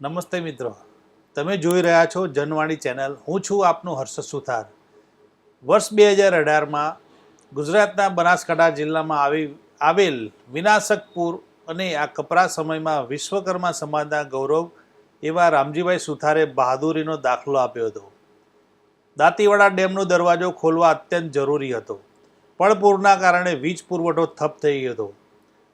નમસ્તે મિત્રો. તમે જોઈ રહ્યા છો જનવાણી ચેનલ. હું છું આપનું હર્ષદ સુથાર. વર્ષ બે હજાર અઢારમાં ગુજરાતના બનાસકાંઠા જિલ્લામાં આવી, આવેલ વિનાશકપુર અને આ કપરા સમયમાં વિશ્વકર્મા સમાજના ગૌરવ એવા રામજીભાઈ સુથારે બહાદુરીનો દાખલો આપ્યો હતો. દાંતીવાડા ડેમનો દરવાજો ખોલવા અત્યંત જરૂરી હતો. પણ પૂરના કારણે વીજ પુરવઠો ઠપ થઈ ગયો હતો.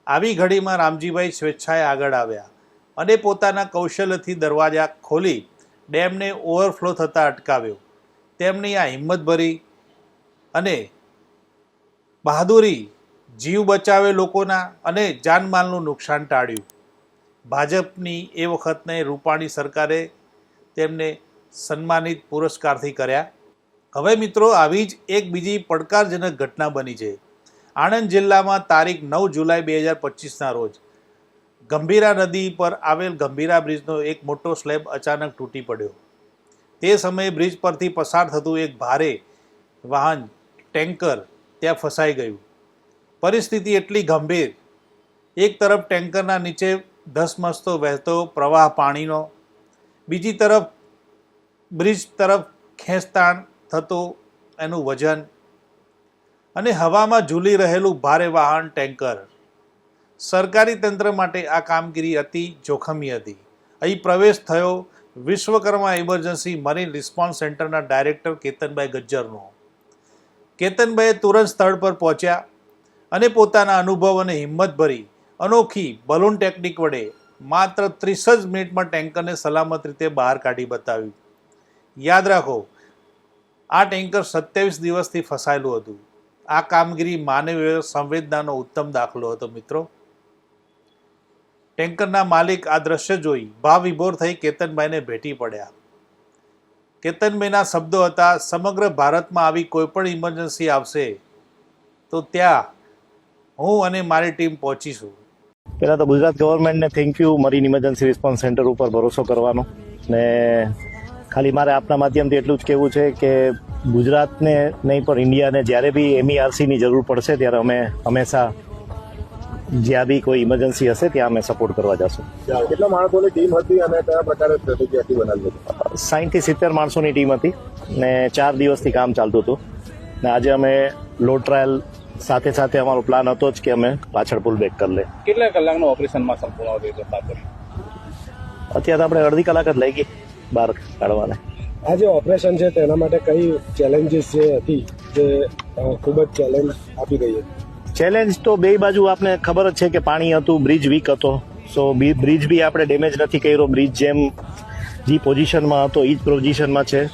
આવી ઘડીમાં રામજીભાઈ સ્વેચ્છાએ આગળ આવ્યા. અને પોતાના કૌશલ્યથી દરવાજા ખોલી ડેમને ઓવરફ્લો થતાં અટકાવ્યો. તેમની આ હિંમત ભરી અને બહાદુરી જીવ બચાવે લોકોના અને જાનમાલનું નુકસાન ટાળ્યું. ભાજપની એ વખતને રૂપાણી સરકારે તેમને સન્માનિત પુરસ્કારથી કર્યા. હવે મિત્રો, આવી જ એક બીજી પડકારજનક ઘટના બની છે. આણંદ જિલ્લામાં તારીખ નવ જુલાઈ બે હજાર પચીસના રોજ ગંભીરા નદી પર આવેલ ગંભીરા બ્રિજનો એક મોટો સ્લેબ અચાનક તૂટી પડ્યો. તે સમયે બ્રિજ પરથી પસાર થતું એક ભારે વાહન, ટેન્કર, ત્યાં ફસાઈ ગયું. પરિસ્થિતિ એટલી ગંભીર. એક તરફ ટેન્કરના નીચે ધસમસતો વહેતો પ્રવાહ પાણીનો, બીજી તરફ બ્રિજ તરફ ખેંચતાણ થતો એનું વજન, અને હવામાં ઝૂલી રહેલું ભારે વાહન, ટેન્કર. સરકારી તંત્ર માટે આ કામગીરી અતિ જોખમી હતી. અહીં પ્રવેશ થયો વિશ્વકર્મા ઇમરજન્સી મરીન રિસ્પોન્સ સેન્ટરના ડાયરેક્ટર કેતનભાઈ ગજ્જરનો. કેતનભાઈએ તુરંત સ્થળ પર પહોંચ્યા અને પોતાના અનુભવ અને હિંમત ભરી અનોખી બલૂન ટેકનિક વડે માત્ર ત્રીસ જ મિનિટમાં ટેન્કરને સલામત રીતે બહાર કાઢી બતાવ્યું. યાદ રાખો, આ ટેન્કર સત્યાવીસ દિવસથી ફસાયેલું હતું. આ કામગીરી માનવીય સંવેદનાનો ઉત્તમ દાખલો હતો મિત્રો. ટેન્કરના માલિક આ દ્રશ્ય જોઈ ભાવ વિભોર થઈ કેતનભાઈને ભેટી પડ્યા. કેતનભાઈના શબ્દો હતા, સમગ્ર ભારતમાં આવી કોઈપણ ઇમરજન્સી આવશે તો ત્યાં હું અને મારી ટીમ પહોંચીશું. પહેલાં તો Gujarat ગવર્મેન્ટને thank you marine emergency response centre ઉપર ભરોસો કરવાનો. ને ખાલી મારે આપના માધ્યમથી એટલું જ કહેવું છે કે ગુજરાતને નહીં, પણ ઇન્ડિયાને જ્યારે બી એમઈઆરસીની જરૂર પડશે ત્યારે અમે હંમેશા જ્યાં બી કોઈ ઇમરજન્સી હશે ત્યાં અમે સપોર્ટ કરવા જશું. કેટલા માણસોની ટીમ હતી અને કયા પ્રકારે સ્ટ્રેટેજી આખી બનાવી હતી સાઠથી સિત્તેર માણસોની ટીમ હતી ને ચાર દિવસથી કામ ચાલતું હતું. ને આજે અમે લોડ ટ્રાયલ સાથે સાથે અમારો પ્લાન હતો જ કે અમે પાછળ પુલ બેક કરી લે કેટલા કલાકનું ઓપરેશનમાં સંપૂર્ણ અત્યારે આપણે અડધી કલાક જ લઈ ગઈ બહાર કાઢવાને. આ જે ઓપરેશન છે તેના માટે કઈ ચેલેન્જીસ જે હતી જે ખૂબ જ ચેલેન્જ આપી ગઈ હતી? ચેલેન્જ તો બે બાજુ આપને ખબર જ છે કે પાણી હતું બ્રિજ વીક હતો. સો બ્રિજ બી આપણે ડેમેજ નથી કર્યો. બ્રિજ જેમ જે પોઝિશનમાં હતો એ જ પોઝિશનમાં છે.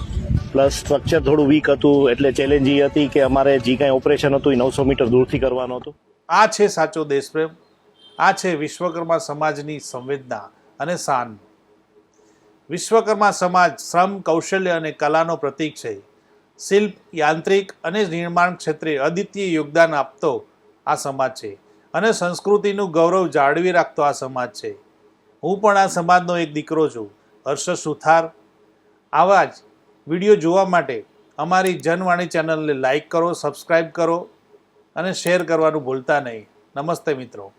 પ્લસ સ્ટ્રક્ચર થોડું વીક હતું, એટલે ચેલેન્જ એ હતી કે અમારે જે કાંઈ ઓપરેશન હતું એ નવસો મીટર દૂરથી કરવાનું હતું. આ છે સાચો દેશપ્રેમ. આ છે વિશ્વકર્મા સમાજની સંવેદના અને શાન. વિશ્વકર્મા સમાજ શ્રમ, કૌશલ્ય અને કલાનો પ્રતીક છે. શિલ્પ, યાંત્રિક અને નિર્માણ ક્ષેત્રે અદ્વિતીય યોગદાન આપતો આ સમાજ છે. અને સંસ્કૃતિનું ગૌરવ જાળવી રાખતો આ સમાજ છે. હું પણ આ સમાજનો એક દીકરો છું, હર્ષ સુથાર. આવા જ વીડિયો જોવા માટે અમારી જનવાણી ચેનલને લાઈક કરો સબસ્ક્રાઈબ કરો અને શેર કરવાનું ભૂલતા નહીં. નમસ્તે મિત્રો.